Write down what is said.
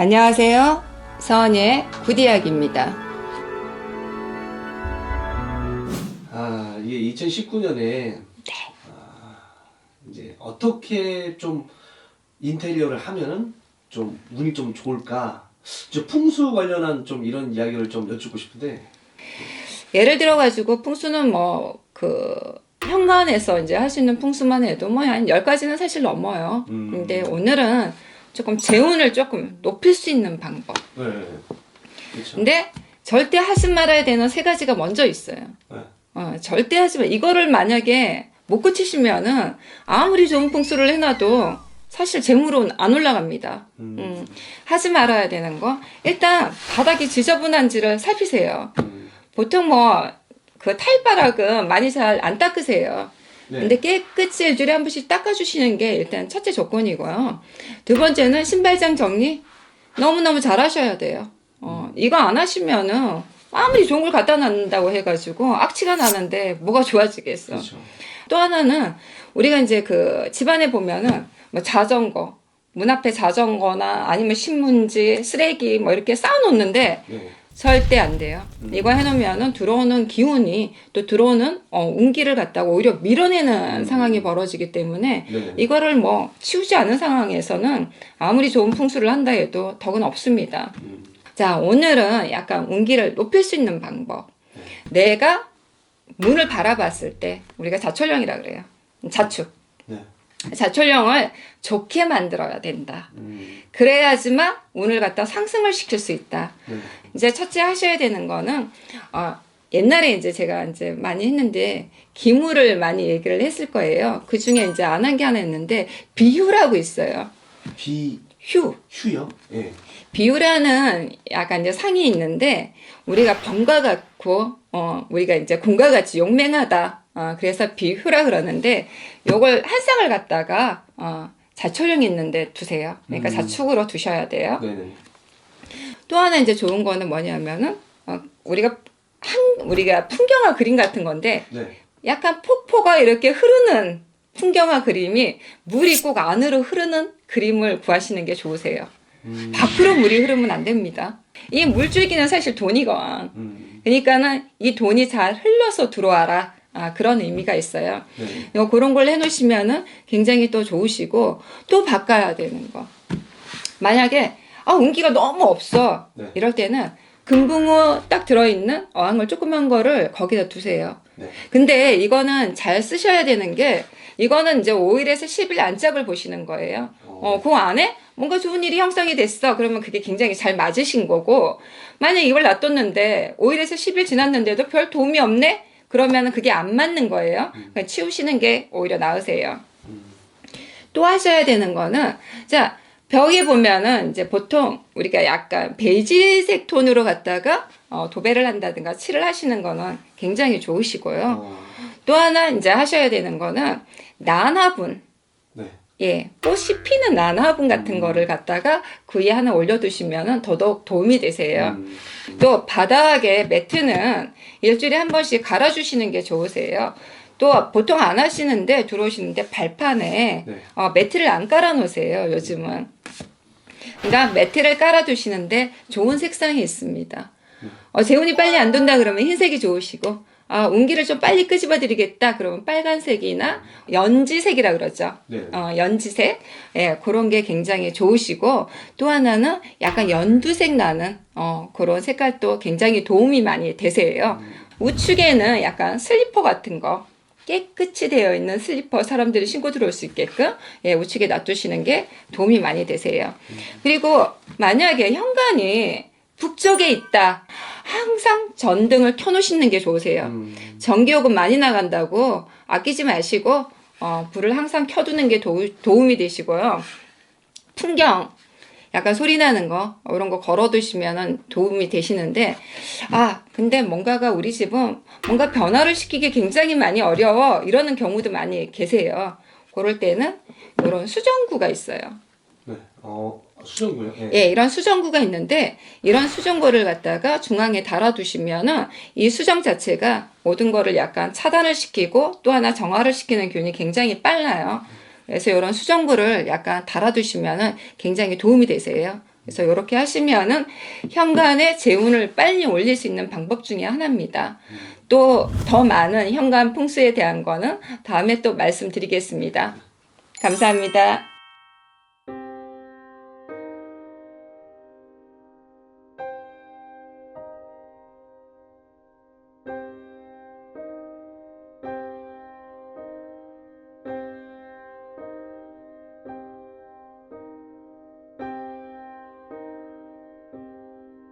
안녕하세요. 서원의 구디약입니다. 아, 이게 2019년에 아, 이제 어떻게 좀 인테리어를 하면은 좀 운이 좀 좋을까? 저 풍수 관련한 좀 이런 이야기를 좀 여쭙고 싶은데. 예를 들어 가지고 풍수는 뭐그 현관에서 이제 할 수 있는 풍수만 해도 뭐한 10가지는 사실 넘어요. 음. 근데 오늘은 조금 재운을 조금 높일 수 있는 방법. 네. 그렇죠. 근데 절대 하지 말아야 되는 세 가지가 먼저 있어요. 네. 어, 절대 하지 마. 이거를 만약에 못 고치시면은 아무리 좋은 풍수를 해놔도 사실 재물은 안 올라갑니다. 음. 음, 하지 말아야 되는 거. 일단 바닥이 지저분한지를 살피세요. 음. 보통 뭐그 타일바락은 많이 잘 안 닦으세요. 네. 근데 깨끗이 일주일에 한 번씩 닦아주시는 게 일단 첫째 조건이고요. 두 번째는 신발장 정리 너무너무 잘 하셔야 돼요. 어, 이거 안 하시면은 아무리 좋은 걸 갖다 놨다고 해가지고 악취가 나는데 뭐가 좋아지겠어. 그렇죠. 또 하나는 우리가 이제 그 집안에 보면은 뭐 자전거, 문 앞에 자전거나 아니면 신문지, 쓰레기 뭐 이렇게 쌓아놓는데 네. 절대 안 돼요. 음. 이거 해놓으면은 들어오는 기운이 또 들어오는 어, 운기를 갖다가 오히려 밀어내는 음. 상황이 벌어지기 때문에 네. 이거를 뭐 치우지 않은 상황에서는 아무리 좋은 풍수를 한다 해도 덕은 없습니다. 음. 자, 오늘은 약간 운기를 높일 수 있는 방법. 내가 문을 바라봤을 때 우리가 자철령이라 그래요. 자축. 네. 자철령을 좋게 만들어야 된다. 음. 그래야지만 운을 갖다 상승을 시킬 수 있다. 네. 이제 첫째 하셔야 되는 거는 어, 옛날에 이제 제가 이제 많이 했는데 기물을 많이 얘기를 했을 거예요. 그 중에 이제 안 한 게 하나 있는데 비유라고 있어요. 비 휴. 휴요? 예. 비유라는 약간 이제 상이 있는데 우리가 병과 같고 어 우리가 이제 공과 같이 용맹하다. 어 그래서 비유라 그러는데 요걸 한 쌍을 갖다가 어 자초령 있는데 두세요. 그러니까 음. 자축으로 두셔야 돼요. 네, 네. 또 하나 이제 좋은 거는 뭐냐면은 어 우리가 한 우리가 풍경화 그림 같은 건데 네. 약간 폭포가 이렇게 흐르는 풍경화 그림이 물이 꼭 안으로 흐르는 그림을 구하시는 게 좋으세요. 음. 밖으로 물이 흐르면 안 됩니다. 이 물줄기는 사실 돈이건. 음. 그러니까는 이 돈이 잘 흘러서 들어와라. 아, 그런 의미가 있어요. 네. 요 그런 걸 해놓으시면은 굉장히 또 좋으시고 또 바꿔야 되는 거. 만약에 아 운기가 너무 없어. 네. 이럴 때는 금붕어 딱 들어있는 어항을 조그만 거를 거기다 두세요. 네. 근데 이거는 잘 쓰셔야 되는 게 이거는 이제 5일에서 10일 안짝을 보시는 거예요. 어, 그 안에 뭔가 좋은 일이 형성이 됐어. 그러면 그게 굉장히 잘 맞으신 거고, 만약 이걸 놔뒀는데 5일에서 10일 지났는데도 별 도움이 없네? 그러면 그게 안 맞는 거예요. 그러니까 치우시는 게 오히려 나으세요. 음. 또 하셔야 되는 거는, 자, 벽에 보면은 이제 보통 우리가 약간 베이지색 톤으로 갖다가 어, 도배를 한다든가 칠을 하시는 거는 굉장히 좋으시고요. 어. 또 하나 이제 하셔야 되는 거는 난화분. 네. 예, 꽃이 피는 난화분 같은 음. 거를 갖다가 그 위에 하나 올려두시면 더더욱 도움이 되세요. 음. 또 바닥에 매트는 일주일에 한 번씩 갈아주시는 게 좋으세요. 또 보통 안 하시는데 들어오시는데 발판에 네. 어, 매트를 안 깔아 놓으세요. 요즘은. 그러니까 매트를 깔아 두시는데 좋은 색상이 있습니다. 어, 재운이 빨리 안 돈다 그러면 흰색이 좋으시고 아, 운기를 좀 빨리 끄집어 드리겠다 그러면 빨간색이나 연지색이라 그러죠. 네. 어, 연지색. 예, 그런 게 굉장히 좋으시고, 또 하나는 약간 연두색 나는, 어, 그런 색깔도 굉장히 도움이 많이 되세요. 우측에는 약간 슬리퍼 같은 거, 깨끗이 되어 있는 슬리퍼 사람들이 신고 들어올 수 있게끔, 예, 우측에 놔두시는 게 도움이 많이 되세요. 그리고 만약에 현관이 북쪽에 있다. 항상 전등을 켜놓으시는 게 좋으세요. 음. 전기요금 많이 나간다고 아끼지 마시고 어, 불을 항상 켜두는 게 도, 도움이 되시고요. 풍경 약간 소리 나는 거 이런 거 걸어두시면 도움이 되시는데 아 근데 뭔가가 우리 집은 뭔가 변화를 시키기 굉장히 많이 어려워 이러는 경우도 많이 계세요. 그럴 때는 이런 수정구가 있어요. 네. 어, 수정구요? 예. 예, 이런 수정구가 있는데 이런 수정구를 갖다가 중앙에 달아두시면은 이 수정 자체가 모든 거를 약간 차단을 시키고 또 하나 정화를 시키는 균이 굉장히 빨라요. 그래서 이런 수정구를 약간 달아두시면은 굉장히 도움이 되세요. 그래서 이렇게 하시면은 현관에 재운을 빨리 올릴 수 있는 방법 중에 하나입니다. 또 더 많은 현관 풍수에 대한 거는 다음에 또 말씀드리겠습니다. 감사합니다.